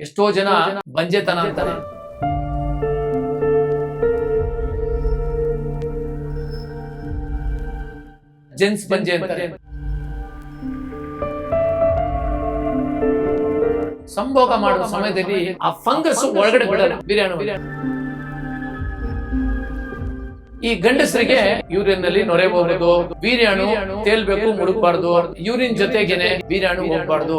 ಎಷ್ಟೋ ಜನ ಬಂಜೆತನ ಅಂತಾರೆ. ಜೆನ್ಸ್ ಬಂಜೆ ಅಂತಾರೆ. ಸಂಭೋಗ ಮಾಡುವ ಸಮಯದಲ್ಲಿ ಆ ಫಂಗಸ್ ಒಳಗಡೆ ಬಿಡಲ್ಲ ಬಿರಿಯಾನಿ ಈ ಗಂಡಸರಿಗೆ ಯೂರಿನ್ನಲ್ಲಿ ನೊರೆ ಹೋಗೋದು ವೀರ್ಯಾಣು ತೇಲ್ಬೇಕು ಮುಡುಕ್ಬಾರ್ದು ಯೂರಿನ್ ಜೊತೆಗೆನೆ ವೀರ್ಯಾಣು ಹೋಗ್ಬಾರ್ದು.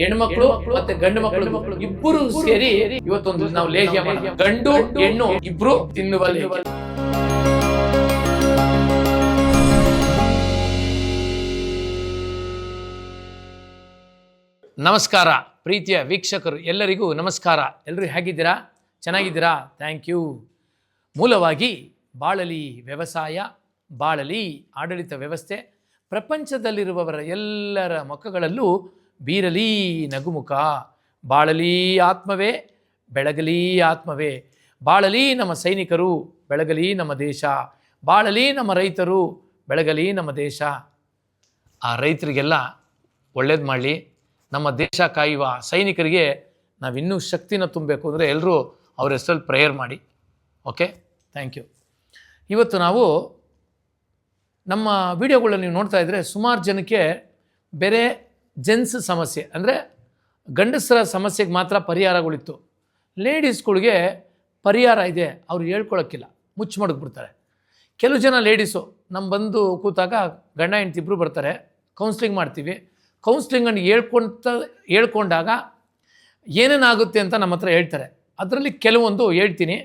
ಹೆಣ್ಮಕ್ಳು ಮತ್ತೆ ಗಂಡು ಮಕ್ಕಳು ಇಬ್ಬರು ಸೇರಿ ಇವತ್ತೊಂದು ನಾವು ಲೇಹ್ಯ ಗಂಡು ಹೆಣ್ಣು ಇಬ್ರು ತಿನ್ನುವ ನಮಸ್ಕಾರ ಪ್ರೀತಿಯ ವೀಕ್ಷಕರು ಎಲ್ಲರಿಗೂ ನಮಸ್ಕಾರ. ಎಲ್ಲರೂ ಹೇಗಿದ್ದೀರಾ? ಚೆನ್ನಾಗಿದ್ದೀರಾ? ಥ್ಯಾಂಕ್ ಯು ಮೂಲವಾಗಿ ಬಾಳಲಿ ವ್ಯವಸಾಯ ಬಾಳಲಿ ಆಡಳಿತ ವ್ಯವಸ್ಥೆ ಪ್ರಪಂಚದಲ್ಲಿರುವವರ ಎಲ್ಲರ ಮುಖಗಳಲ್ಲೂ ಬೀರಲಿ ನಗುಮುಖ, ಬಾಳಲಿ ಆತ್ಮವೇ, ಬೆಳಗಲಿ ಆತ್ಮವೇ. ಬಾಳಲಿ ನಮ್ಮ ಸೈನಿಕರು, ಬೆಳಗಲಿ ನಮ್ಮ ದೇಶ. ಬಾಳಲಿ ನಮ್ಮ ರೈತರು, ಬೆಳಗಲಿ ನಮ್ಮ ದೇಶ. ಆ ರೈತರಿಗೆಲ್ಲ ಒಳ್ಳೇದು ಮಾಡಲಿ. ನಮ್ಮ ದೇಶ ಕಾಯುವ ಸೈನಿಕರಿಗೆ ನಾವಿನ್ನೂ ಶಕ್ತಿನ ತುಂಬಬೇಕು ಅಂದರೆ ಎಲ್ಲರೂ ಅವ್ರ ಹೆಸರಲ್ಲಿ ಪ್ರೇಯರ್ ಮಾಡಿ. ಓಕೆ? Thank you. ಇವತ್ತು ನಾವು ನಮ್ಮ ವಿಡಿಯೋಗಳನ್ನ ನೀವು ನೋಡ್ತಾ ಇದ್ದರೆ ಸುಮಾರು ಜನಕ್ಕೆ ಬೇರೆ ಜೆನ್ಸ್ ಸಮಸ್ಯೆ. ಅಂದರೆ ಗಂಡಸರ ಸಮಸ್ಯೆಗೆ ಮಾತ್ರ ಪರಿಹಾರಗಳಿತ್ತು. ಲೇಡೀಸ್ಗಳಿಗೆ ಪರಿಹಾರ ಇದೆ, ಅವ್ರು ಹೇಳ್ಕೊಳಕ್ಕಿಲ್ಲ. ಮುಚ್ಚಿ ಮಡಗ್ಬಿಡ್ತಾರೆ. ಕೆಲವು ಜನ ಲೇಡೀಸು ನಮ್ಮ ಬಂದು ಕೂತಾಗ ಗಂಡ, ಹೆಂಡ್ತಿ ಇಬ್ಬರು ಬರ್ತಾರೆ. ಕೌನ್ಸ್ಲಿಂಗ್ ಮಾಡ್ತೀವಿ. ಕೌನ್ಸ್ಲಿಂಗನ್ನು ಹೇಳ್ಕೊಂತ, ಹೇಳ್ಕೊಂಡಾಗ ಏನೇನಾಗುತ್ತೆ ಅಂತ ನಮ್ಮ ಹತ್ರ ಹೇಳ್ತಾರೆ. ಅದರಲ್ಲಿ ಕೆಲವೊಂದು ಹೇಳ್ತೀನಿ.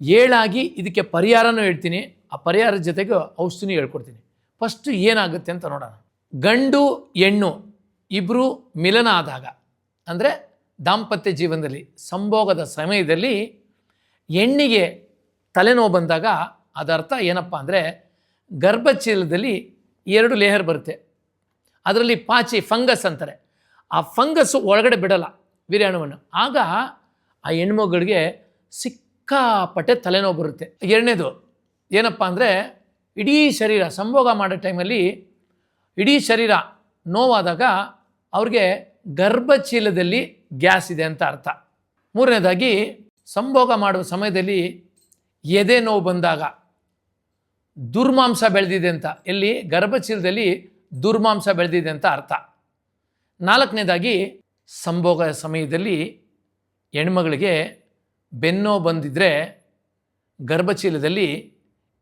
ಏಳಾಗಿ ಇದಕ್ಕೆ ಪರಿಹಾರನೂ ಹೇಳ್ತೀನಿ. ಆ ಪರಿಹಾರದ ಜೊತೆಗೆ ಔಷಧಿನೂ ಹೇಳ್ಕೊಡ್ತೀನಿ. ಫಸ್ಟು ಏನಾಗುತ್ತೆ ಅಂತ ನೋಡೋಣ. ಗಂಡು, ಹೆಣ್ಣು ಇಬ್ಬರು ಮಿಲನ ಆದಾಗ, ಅಂದರೆ ದಾಂಪತ್ಯ ಜೀವನದಲ್ಲಿ, ಸಂಭೋಗದ ಸಮಯದಲ್ಲಿ ಹೆಣ್ಣಿಗೆ ತಲೆನೋವು ಬಂದಾಗ ಅದರ್ಥ ಏನಪ್ಪ ಅಂದರೆ ಗರ್ಭಚೀಲದಲ್ಲಿ ಎರಡು ಲೇಹರ್ ಬರುತ್ತೆ. ಅದರಲ್ಲಿ ಪಾಚಿ ಫಂಗಸ್ ಅಂತಾರೆ. ಆ ಫಂಗಸ್ಸು ಒಳಗಡೆ ಬಿಡಲ್ಲ ವೀರ್ಯಾಣುವನ್ನು. ಆಗ ಆ ಹೆಣ್ಮಗಳಿಗೆ ಸಿಕ್ಕಾಪಟ್ಟೆ ತಲೆನೋವು ಬರುತ್ತೆ. ಎರಡನೇದು, ಏನಪ್ಪ ಅಂದರೆ ಇಡೀ ಶರೀರ, ಸಂಭೋಗ ಮಾಡೋ ಟೈಮಲ್ಲಿ ಇಡೀ ಶರೀರ ನೋವಾದಾಗ ಅವ್ರಿಗೆ ಗರ್ಭಚೀಲದಲ್ಲಿ ಗ್ಯಾಸ್ ಇದೆ ಅಂತ ಅರ್ಥ. ಮೂರನೇದಾಗಿ, ಸಂಭೋಗ ಮಾಡುವ ಸಮಯದಲ್ಲಿ ಎದೆ ನೋವು ಬಂದಾಗ ದುರ್ಮಾಂಸ ಬೆಳೆದಿದೆ ಅಂತ, ಎಲ್ಲಿ? ಗರ್ಭಚೀಲದಲ್ಲಿ ದುರ್ಮಾಂಸ ಬೆಳೆದಿದೆ ಅಂತ ಅರ್ಥ. ನಾಲ್ಕನೇದಾಗಿ, ಸಂಭೋಗ ಸಮಯದಲ್ಲಿ ಹೆಣ್ಮಗಳಿಗೆ ಬೆನ್ನೋ ಬಂದಿದ್ದರೆ ಗರ್ಭಚೀಲದಲ್ಲಿ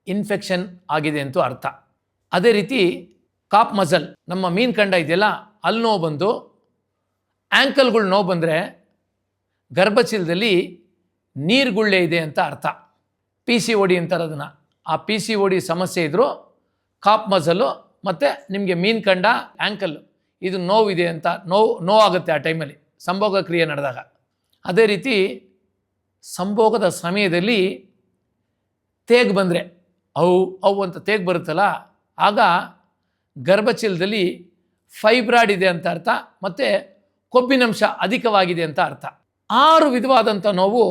ಇನ್ಫೆಕ್ಷನ್ ಆಗಿದೆ ಅಂತೂ ಅರ್ಥ. ಅದೇ ರೀತಿ ಕಾಪ್ ಮಸಲ್ ನಮ್ಮ ಮೀನು ಕಂಡ ಇದೆಯಲ್ಲ ಅಲ್ಲಿ ನೋವು ಬಂದು ಆ್ಯಂಕಲ್ಗಳು ನೋವು ಬಂದರೆ ಗರ್ಭಚೀಲದಲ್ಲಿ ನೀರುಗುಳ್ಳೆ ಇದೆ ಅಂತ ಅರ್ಥ. ಪಿ ಸಿ ಒಡಿ ಅಂತಾರೆ ಅದನ್ನು. ಆ ಪಿ ಸಿ ಒಡಿ ಸಮಸ್ಯೆ ಇದ್ದರೂ ಕಾಪ್ ಮಸಲು ಮತ್ತು ನಿಮಗೆ ಮೀನು ಕಂಡ ಆ್ಯಂಕಲ್ ಇದು ನೋವಿದೆ ಅಂತ, ನೋವು ನೋವಾಗುತ್ತೆ ಆ ಟೈಮಲ್ಲಿ, ಸಂಭೋಗ ಕ್ರಿಯೆ ನಡೆದಾಗ. ಅದೇ ರೀತಿ ಸಂಭೋಗದ ಸಮಯದಲ್ಲಿ ತೇಗ್ ಬಂದರೆ, ಅವು ಅವು ಅಂತ ತೇಗ್ ಬರುತ್ತಲ್ಲ, ಆಗ ಗರ್ಭಚೀಲದಲ್ಲಿ ಫೈಬ್ರಾಯ್ಡ್ ಇದೆ ಅಂತ ಅರ್ಥ, ಮತ್ತು ಕೊಬ್ಬಿನಂಶ ಅಧಿಕವಾಗಿದೆ ಅಂತ ಅರ್ಥ. ಆರು ವಿಧವಾದಂಥ ನೋವು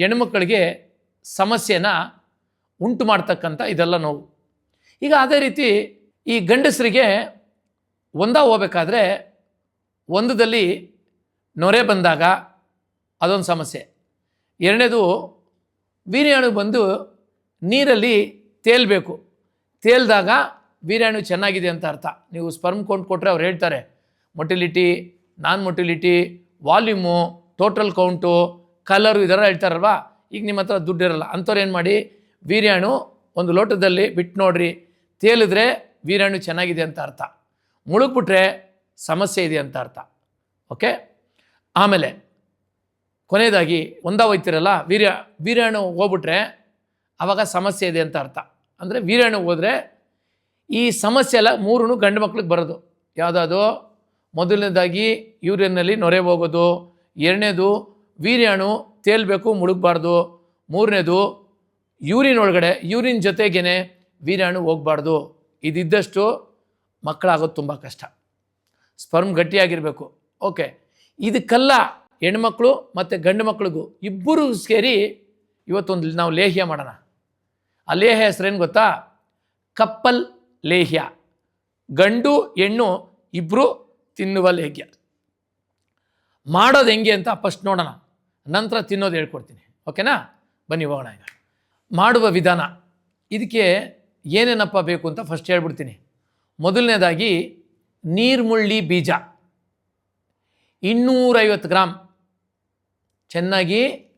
ಹೆಣ್ಮಕ್ಕಳಿಗೆ ಸಮಸ್ಯೆನ ಉಂಟು ಮಾಡ್ತಕ್ಕಂಥ ಇದೆಲ್ಲ ನೋವು. ಈಗ ಅದೇ ರೀತಿ ಈ ಗಂಡಸರಿಗೆ ಒಂದ ಹೋಗ್ಬೇಕಾದ್ರೆ ಒಂದದಲ್ಲಿ ನೊರೆ ಬಂದಾಗ ಅದೊಂದು ಸಮಸ್ಯೆ. ಎರಡನೇದು ವೀರ್ಯಾಣು ಬಂದು ನೀರಲ್ಲಿ ತೇಲ್ಬೇಕು. ತೇಲ್ದಾಗ ವೀರ್ಯಾಣು ಚೆನ್ನಾಗಿದೆ ಅಂತ ಅರ್ಥ. ನೀವು ಸ್ಪರ್ಮ್ ಕೌಂಟ್ ಕೊಟ್ಟರೆ ಅವ್ರು ಹೇಳ್ತಾರೆ motility non motility volume total count colour ಇದೆಲ್ಲ ಹೇಳ್ತಾರಲ್ವಾ? ಈಗ ನಿಮ್ಮ ಹತ್ರ ದುಡ್ಡಿರಲ್ಲ ಅಂಥವ್ರು ಏನು ಮಾಡಿ ವೀರ್ಯಾಣು ಒಂದು ಲೋಟದಲ್ಲಿ ಬಿಟ್ಟು ನೋಡ್ರಿ, ತೇಲಿದ್ರೆ ವೀರ್ಯಾಣು ಚೆನ್ನಾಗಿದೆ ಅಂತ ಅರ್ಥ. ಮುಳುಗ್ಬಿಟ್ರೆ ಸಮಸ್ಯೆ ಇದೆ ಅಂತ ಅರ್ಥ. ಓಕೆ? ಆಮೇಲೆ ಕೊನೆಯದಾಗಿ ಒಂದ ಹೋಯ್ತಿರಲ್ಲ ವೀರ್ಯ ವೀರ್ಯಾಣು ಹೋಗ್ಬಿಟ್ರೆ ಆವಾಗ ಸಮಸ್ಯೆ ಇದೆ ಅಂತ ಅರ್ಥ. ಅಂದರೆ ವೀರ್ಯಾಣು ಹೋದರೆ ಈ ಸಮಸ್ಯೆ ಎಲ್ಲ ಮೂರೂ ಗಂಡು ಮಕ್ಳಿಗೆ ಬರೋದು. ಯಾವುದಾದ್ರು? ಮೊದಲನೇದಾಗಿ ಯೂರಿಯನ್ನಲ್ಲಿ ನೊರೆ ಹೋಗೋದು. ಎರಡನೇದು ವೀರ್ಯಾಣು ತೇಲ್ಬೇಕು ಮುಳುಗಬಾರ್ದು. ಮೂರನೇದು ಯೂರಿನ್ ಒಳಗಡೆ, ಯೂರಿನ್ ಜೊತೆಗೇ ವೀರ್ಯಾಣು ಹೋಗಬಾರ್ದು. ಇದಿದ್ದಷ್ಟು ಮಕ್ಕಳಾಗೋದು ತುಂಬ ಕಷ್ಟ. ಸ್ಪರ್ಮ್ ಗಟ್ಟಿಯಾಗಿರಬೇಕು. ಓಕೆ. ಇದಕ್ಕೆಲ್ಲ ಹೆಣ್ಮಕ್ಳು ಮತ್ತು ಗಂಡು ಮಕ್ಳಿಗೂ ಇಬ್ಬರು ಸೇರಿ ಇವತ್ತೊಂದು ನಾವು ಲೇಹ್ಯ ಮಾಡೋಣ. ಆ ಲೇಹ್ಯ ಹೆಸ್ರೇನು ಗೊತ್ತಾ? ಕಪ್ಪಲ್ ಲೇಹ್ಯ. ಗಂಡು, ಹೆಣ್ಣು ಇಬ್ಬರು ತಿನ್ನುವ ಲೇಹ್ಯ. ಮಾಡೋದು ಹೆಂಗೆ ಅಂತ ಫಸ್ಟ್ ನೋಡೋಣ. ನಂತರ ತಿನ್ನೋದು ಹೇಳ್ಕೊಡ್ತೀನಿ. ಓಕೆನಾ ಬನ್ನಿ ಹೋಗೋಣ ಈಗ. ಮಾಡುವ ವಿಧಾನ. ಇದಕ್ಕೆ ಏನೇನಪ್ಪ ಬೇಕು ಅಂತ ಫಸ್ಟ್ ಹೇಳ್ಬಿಡ್ತೀನಿ. ಮೊದಲನೇದಾಗಿ ನೀರ್ಮುಳ್ಳಿ ಬೀಜ. ಇನ್ನೂರೈವತ್ತು ಗ್ರಾಮ್ ಚೆನ್ನಾಗಿ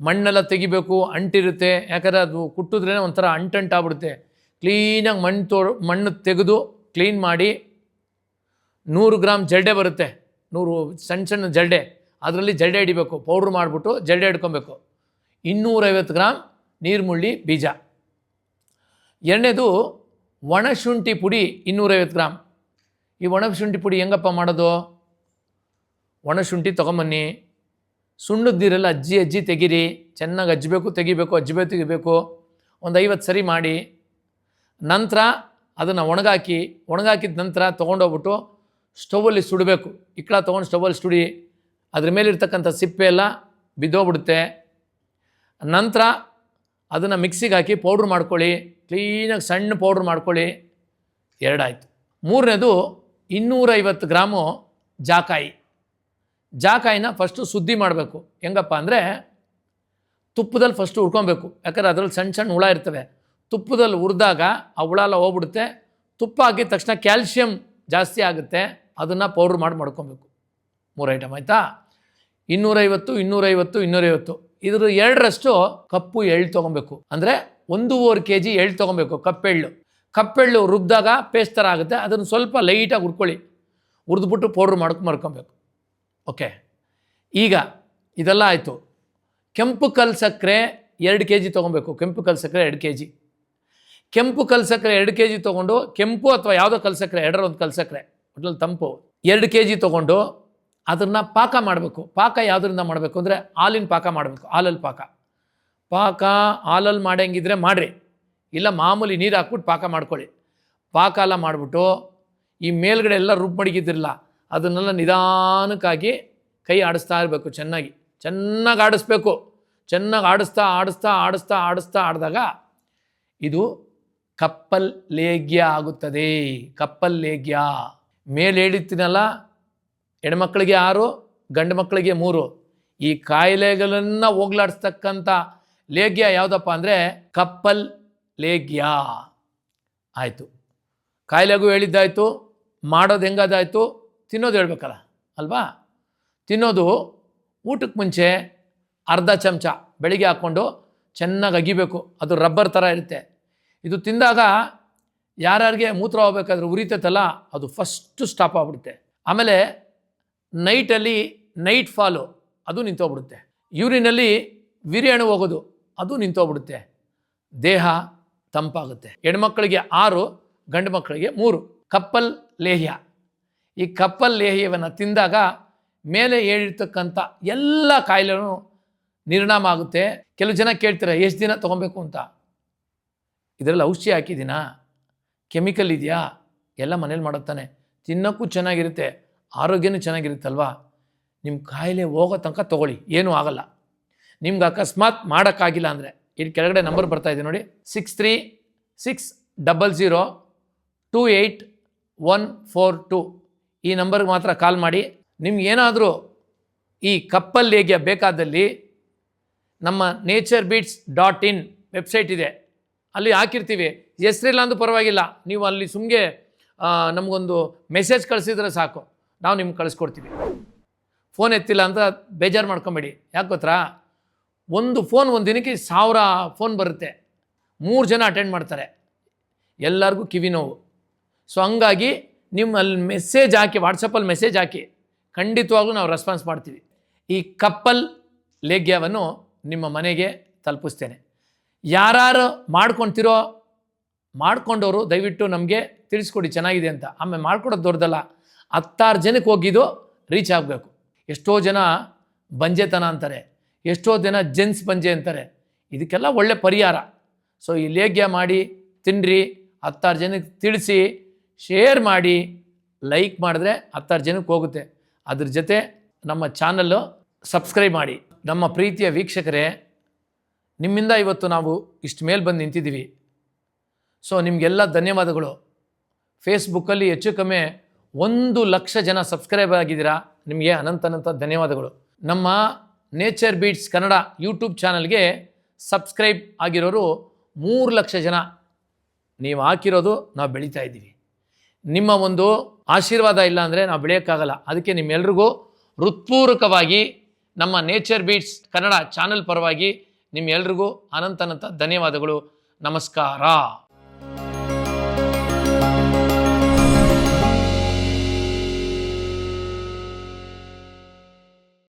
ಮಣ್ಣೆಲ್ಲ ತೆಗಿಬೇಕು, ಅಂಟಿರುತ್ತೆ. ಯಾಕಂದರೆ ಅದು ಕುಟ್ಟಿದ್ರೇ ಒಂಥರ ಅಂಟಂಟಾಗ್ಬಿಡುತ್ತೆ. ಕ್ಲೀನಾಗಿ ಮಣ್ಣು ತೋ ಮಣ್ಣು ತೆಗೆದು ಕ್ಲೀನ್ ಮಾಡಿ ನೂರು ಗ್ರಾಮ್ ಜಲ್ಡೆ ಬರುತ್ತೆ. ನೂರು ಸಣ್ಣ ಸಣ್ಣ ಜಲ್ಡೆ ಅದರಲ್ಲಿ ಜಲ್ಡೆ ಹಿಡಿಬೇಕು. ಪೌಡ್ರ್ ಮಾಡಿಬಿಟ್ಟು ಜಲ್ಡೆ ಹಿಡ್ಕೊಬೇಕು. ಇನ್ನೂರೈವತ್ತು ಗ್ರಾಮ್ ನೀರ್ಮುಳ್ಳಿ ಬೀಜ. ಎರಡನೇದು ಒಣಶುಂಠಿ ಪುಡಿ ಇನ್ನೂರೈವತ್ತು ಗ್ರಾಮ್. ಈ ಒಣಶುಂಠಿ ಪುಡಿ ಹೆಂಗಪ್ಪ ಮಾಡೋದು? ಒಣಶುಂಠಿ ತೊಗೊಂಬನ್ನಿ. ಸುಣ್ಣದ್ದಿರಲ್ಲ ಅಜ್ಜಿ ಅಜ್ಜಿ ತೆಗೀರಿ. ಚೆನ್ನಾಗಿ ಅಜ್ಜಬೇಕು, ತೆಗಿಬೇಕು ಅಜ್ಜಬೇಕು ತೆಗಿಬೇಕು. ಒಂದು ಐವತ್ತು ಸರಿ ಮಾಡಿ. ನಂತರ ಅದನ್ನು ಒಣಗಾಕಿ, ಒಣಗಾಕಿದ ನಂತರ ತೊಗೊಂಡೋಗ್ಬಿಟ್ಟು ಸ್ಟೌವಲ್ಲಿ ಸುಡಬೇಕು. ಇಕ್ಕಳ ತೊಗೊಂಡು ಸ್ಟೌವಲ್ಲಿ ಸುಡಿ, ಅದ್ರ ಮೇಲಿರ್ತಕ್ಕಂಥ ಸಿಪ್ಪೆ ಎಲ್ಲ ಬಿದ್ದೋಗ್ಬಿಡುತ್ತೆ. ನಂತರ ಅದನ್ನು ಮಿಕ್ಸಿಗೆ ಹಾಕಿ ಪೌಡ್ರ್ ಮಾಡ್ಕೊಳ್ಳಿ. ಕ್ಲೀನಾಗಿ ಸಣ್ಣ ಪೌಡ್ರ್ ಮಾಡ್ಕೊಳ್ಳಿ. ಎರಡಾಯಿತು. ಮೂರನೇದು ಇನ್ನೂರೈವತ್ತು ಗ್ರಾಮು ಜಾಕಾಯಿ. ಜಾಕಾಯಿನ ಫಸ್ಟು ಸುದ್ದಿ ಮಾಡಬೇಕು. ಹೆಂಗಪ್ಪ ಅಂದರೆ ತುಪ್ಪದಲ್ಲಿ ಫಸ್ಟು ಉಡ್ಕೊಬೇಕು ಯಾಕಂದ್ರೆ ಅದರಲ್ಲಿ ಸಣ್ಣ ಸಣ್ಣ ಹುಳ ಇರ್ತವೆ. ತುಪ್ಪದಲ್ಲಿ ಹುರಿದಾಗ ಆ ಹುಳ ಹೋಗ್ಬಿಡುತ್ತೆ. ತುಪ್ಪ ಹಾಕಿದ ತಕ್ಷಣ ಕ್ಯಾಲ್ಸಿಯಂ ಜಾಸ್ತಿ ಆಗುತ್ತೆ. ಅದನ್ನು ಪೌಡ್ರ್ ಮಾಡಿ ಮಾಡ್ಕೊಬೇಕು. ಮೂರು ಐಟಮ್ ಆಯಿತಾ? ಇನ್ನೂರೈವತ್ತು ಇನ್ನೂರೈವತ್ತು ಇನ್ನೂರೈವತ್ತು. ಇದ್ರ ಎರಡರಷ್ಟು ಕಪ್ಪು ಎಳ್ಳು ತೊಗೊಬೇಕು. ಅಂದರೆ ಒಂದೂವರೆ ಕೆ ಜಿ ಎಳ್ಳು ತೊಗೊಬೇಕು ಕಪ್ಪೆಳ್ಳು ಕಪ್ಪೆಳ್ಳು ರುಬ್ಬಿದಾಗ ಪೇಸ್ಟ್ ಥರ ಆಗುತ್ತೆ. ಅದನ್ನು ಸ್ವಲ್ಪ ಲೈಟಾಗಿ ಹುರ್ಕೊಳ್ಳಿ. ಹುರಿದ್ಬಿಟ್ಟು ಪೌಡ್ರ್ ಮಾಡ್ಕೊ ಮಾಡ್ಕೊಬೇಕು. ಓಕೆ. ಈಗ ಇದೆಲ್ಲ ಆಯಿತು. ಕೆಂಪು ಕಲ್ ಸಕ್ಕರೆ ಎರಡು ಕೆ ಜಿ ತೊಗೊಬೇಕು. ಕೆಂಪು ಕಲ್ ಸಕ್ಕರೆ ಎರಡು ಕೆ ಜಿ ಕೆಂಪು ಕಲ್ಸಕ್ಕರೆ ಎರಡು ಕೆ ಜಿ ತೊಗೊಂಡು, ಕೆಂಪು ಅಥವಾ ಯಾವುದೋ ಕಲ್ಸಕ್ಕರೆ ಎರಡರ ಒಂದು ಕಲ್ಸಕ್ಕರೆ ಒಟ್ನಲ್ಲಿ ತಂಪು, ಎರಡು ಕೆ ಜಿ ತೊಗೊಂಡು ಅದನ್ನು ಪಾಕ ಮಾಡಬೇಕು. ಪಾಕ ಯಾವುದರಿಂದ ಮಾಡಬೇಕು ಅಂದರೆ ಹಾಲಿನ ಪಾಕ ಮಾಡಬೇಕು ಹಾಲಲ್ಲಿ ಪಾಕ. ಪಾಕ ಹಾಲಲ್ಲಿ ಮಾಡಂಗಿದ್ರೆ ಮಾಡಿರಿ. ಇಲ್ಲ ಮಾಮೂಲಿ ನೀರು ಹಾಕ್ಬಿಟ್ಟು ಪಾಕ ಮಾಡ್ಕೊಳ್ಳಿ. ಪಾಕ ಎಲ್ಲ ಮಾಡಿಬಿಟ್ಟು ಈ ಮೇಲ್ಗಡೆ ಎಲ್ಲ ರುಬ್ಬು ಮಡಗಿದ್ದಿರಲ್ಲ ಅದನ್ನೆಲ್ಲ ನಿಧಾನಕ್ಕಾಗಿ ಕೈ ಆಡಿಸ್ತಾ ಇರಬೇಕು ಚೆನ್ನಾಗಿ. ಚೆನ್ನಾಗಿ ಆಡಿಸ್ಬೇಕು. ಚೆನ್ನಾಗಿ ಆಡಿಸ್ತಾ ಆಡಿಸ್ತಾ ಆಡಿಸ್ತಾ ಆಡಿಸ್ತಾ ಆಡಿದಾಗ ಇದು ಕಪ್ಪಲ್ ಲೇಗ್ಯ ಆಗುತ್ತದೆ. ಕಪ್ಪಲ್ ಲೇಗ್ಯ. ಮೇಲೆ ಹೇಳಿರ್ತೀನಲ್ಲ ಹೆಣ್ಮಕ್ಳಿಗೆ ಆರು, ಗಂಡು ಮಕ್ಕಳಿಗೆ ಮೂರು. ಈ ಕಾಯಿಲೆಗಳನ್ನು ಹೋಗ್ಲಾಡಿಸ್ತಕ್ಕಂಥ ಲೇಗ್ಯ ಯಾವುದಪ್ಪ ಅಂದರೆ ಕಪ್ಪಲ್ ಲೇಗ್ಯ. ಆಯಿತು. ಕಾಯಿಲೆಗೂ ಹೇಳಿದ್ದಾಯಿತು, ಮಾಡೋದು ಹೆಂಗದಾಯಿತು? ತಿನ್ನೋದು ಹೇಳ್ಬೇಕಲ್ಲ, ಅಲ್ವಾ? ತಿನ್ನೋದು ಊಟಕ್ಕೆ ಮುಂಚೆ ಅರ್ಧ ಚಮಚ ಬೆಳಿಗ್ಗೆ ಹಾಕ್ಕೊಂಡು ಚೆನ್ನಾಗಿ ಅಗಿಬೇಕು. ಅದು ರಬ್ಬರ್ ಥರ ಇರುತ್ತೆ. ಇದು ತಿಂದಾಗ ಯಾರ್ಯಾರಿಗೆ ಮೂತ್ರ ಹೋಗ್ಬೇಕಾದ್ರೆ ಉರಿತೈತಲ್ಲ, ಅದು ಫಸ್ಟು ಸ್ಟಾಪ್ ಆಗ್ಬಿಡುತ್ತೆ. ಆಮೇಲೆ ನೈಟಲ್ಲಿ ನೈಟ್ ಫಾಲು ಅದು ನಿಂತೋಗ್ಬಿಡುತ್ತೆ. ಯೂರಿನಲ್ಲಿ ವಿರಿಯಣು ಹೋಗೋದು ಅದು ನಿಂತೋಗ್ಬಿಡುತ್ತೆ. ದೇಹ ತಂಪಾಗುತ್ತೆ. ಹೆಣ್ಮಕ್ಳಿಗೆ ಆರು, ಗಂಡು ಮಕ್ಕಳಿಗೆ ಮೂರು. ಕಪ್ಪಲ್ ಲೇಹ್ಯ. ಈ ಕಪ್ಪಲ್ ಲೇಹ್ಯವನ್ನು ತಿಂದಾಗ ಮೇಲೆ ಹೇಳಿರ್ತಕ್ಕಂಥ ಎಲ್ಲ ಕಾಯಿಲೆನೂ ನಿರ್ಣಾಮ ಆಗುತ್ತೆ. ಕೆಲವು ಜನ ಕೇಳ್ತಾರೆ, ಎಷ್ಟು ದಿನ ತೊಗೊಬೇಕು ಅಂತ? ಇದರಲ್ಲಿ ಔಷಧಿ ಹಾಕಿದ್ದೀನಾ? ಕೆಮಿಕಲ್ ಇದೆಯಾ? ಎಲ್ಲ ಮನೇಲಿ ಮಾಡುತ್ತಾನೆ ತಿನ್ನೋಕ್ಕೂ ಚೆನ್ನಾಗಿರುತ್ತೆ, ಆರೋಗ್ಯನೂ ಚೆನ್ನಾಗಿರುತ್ತಲ್ವಾ? ನಿಮ್ಮ ಕಾಯಿಲೆ ಹೋಗೋ ತನಕ ತೊಗೊಳ್ಳಿ, ಏನೂ ಆಗಲ್ಲ. ನಿಮ್ಗೆ ಅಕಸ್ಮಾತ್ ಮಾಡೋಕ್ಕಾಗಿಲ್ಲ ಅಂದರೆ, ಇಲ್ಲಿ ಕೆಳಗಡೆ ನಂಬರ್ ಬರ್ತಾ ಇದೆ ನೋಡಿ six three six double zero two eight one four two ಈ ನಂಬರ್ಗೆ ಮಾತ್ರ ಕಾಲ್ ಮಾಡಿ. ನಿಮ್ಗೆ ಏನಾದರೂ ಈ ಕಪ್ಪಲ್ಲಿ ಹೇಗೆ ಬೇಕಾದಲ್ಲಿ ನಮ್ಮ Nature Beats dot in website ಇದೆ. ಅಲ್ಲಿ ಹಾಕಿರ್ತೀವಿ. ಹೆಸರಿಲ್ಲ ಅಂದ್ರೂ ಪರವಾಗಿಲ್ಲ. ನೀವು ಅಲ್ಲಿ ಸುಮ್ಮನೆ ನಮಗೊಂದು ಮೆಸೇಜ್ ಕಳಿಸಿದ್ರೆ ಸಾಕು. ನಾವು ನಿಮ್ಗೆ ಕಳಿಸ್ಕೊಡ್ತೀವಿ. ಫೋನ್ ಎತ್ತಿಲ್ಲ ಅಂತ ಬೇಜಾರು ಮಾಡ್ಕೊಂಬೇಡಿ. ಯಾಕೆ ಗೊತ್ತಾ? ಒಂದು ಫೋನ್ ಒಂದು ದಿನಕ್ಕೆ ಸಾವಿರ ಫೋನ್ ಬರುತ್ತೆ. ಮೂರು ಜನ ಅಟೆಂಡ್ ಮಾಡ್ತಾರೆ. ಎಲ್ಲರಿಗೂ ಕಿವಿ ನೋವು. ಸೊ, ಹಂಗಾಗಿ ನಿಮ್ಮ ಅಲ್ಲಿ ಮೆಸೇಜ್ ಹಾಕಿ ವಾಟ್ಸಪ್ಪಲ್ಲಿ ಮೆಸೇಜ್ ಹಾಕಿ, ಖಂಡಿತವಾಗ್ಲೂ ನಾವು ರೆಸ್ಪಾನ್ಸ್ ಮಾಡ್ತೀವಿ. ಈ ಕಪ್ಪಲ್ ಲೇಗ್ಯವನ್ನು ನಿಮ್ಮ ಮನೆಗೆ ತಲುಪಿಸ್ತೇನೆ. ಯಾರು ಮಾಡ್ಕೊತಿರೋ, ಮಾಡ್ಕೊಂಡವರು ದಯವಿಟ್ಟು ನಮಗೆ ತಿಳಿಸ್ಕೊಡಿ, ಚೆನ್ನಾಗಿದೆ ಅಂತ. ಆಮೇಲೆ ಮಾಡ್ಕೊಡೋದು ದೊಡ್ಡದಲ್ಲ. ಹತ್ತಾರು ಜನಕ್ಕೆ ಹೋಗಿದ್ದು ರೀಚ್ ಆಗಬೇಕು. ಎಷ್ಟೋ ಜನ ಬಂಜೆತನ ಅಂತಾರೆ. ಎಷ್ಟೋ ಜನ ಜೆನ್ಸ್ ಬಂಜೆ ಅಂತಾರೆ. ಇದಕ್ಕೆಲ್ಲ ಒಳ್ಳೆ ಪರಿಹಾರ. ಸೊ ಈ ಲೇಖ್ಯ ಮಾಡಿ ತಿನ್ನಿರಿ ಹತ್ತಾರು ಜನಕ್ಕೆ ತಿಳಿಸಿ, ಶೇರ್ ಮಾಡಿ, ಲೈಕ್ ಮಾಡಿದ್ರೆ ಹತ್ತಾರು ಜನಕ್ಕೆ ಹೋಗುತ್ತೆ. ಅದ್ರ ಜೊತೆ ನಮ್ಮ ಚಾನಲ್ಲು ಸಬ್ಸ್ಕ್ರೈಬ್ ಮಾಡಿ. ನಮ್ಮ ಪ್ರೀತಿಯ ವೀಕ್ಷಕರೇ ನಿಮ್ಮಿಂದ ಇವತ್ತು ನಾವು ಇಷ್ಟು ಮೇಲೆ ಬಂದು ನಿಂತಿದ್ದೀವಿ. ಸೊ ನಿಮಗೆಲ್ಲ ಧನ್ಯವಾದಗಳು. ಫೇಸ್ಬುಕ್ಕಲ್ಲಿ ಹೆಚ್ಚು ಕಮ್ಮಿ ಒಂದು ಲಕ್ಷ ಜನ ಸಬ್ಸ್ಕ್ರೈಬ್ ಆಗಿದ್ದೀರಾ? ನಿಮಗೆ ಅನಂತ ಅನಂತ ಧನ್ಯವಾದಗಳು. ನಮ್ಮ ನೇಚರ್ ಬೀಟ್ಸ್ ಕನ್ನಡ ಯೂಟ್ಯೂಬ್ ಚಾನಲ್ಗೆ ಸಬ್ಸ್ಕ್ರೈಬ್ ಆಗಿರೋರು ಮೂರು ಲಕ್ಷ ಜನ. ನೀವು ಹಾಕಿರೋದು ನಾವು ಬೆಳೀತಾ ಇದ್ದೀವಿ. ನಿಮ್ಮ ಒಂದು ಆಶೀರ್ವಾದ ಇಲ್ಲ ಅಂದರೆ ನಾವು ಬೆಳೆಯೋಕ್ಕಾಗಲ್ಲ. ಅದಕ್ಕೆ ನಿಮ್ಮೆಲ್ರಿಗೂ ಹೃತ್ಪೂರ್ವಕವಾಗಿ ನಮ್ಮ ನೇಚರ್ ಬೀಟ್ಸ್ ಕನ್ನಡ ಚಾನಲ್ ಪರವಾಗಿ ನಿಮ್ಮೆಲ್ರಿಗೂ ಅನಂತ ಅನಂತ ಧನ್ಯವಾದಗಳು. ನಮಸ್ಕಾರ.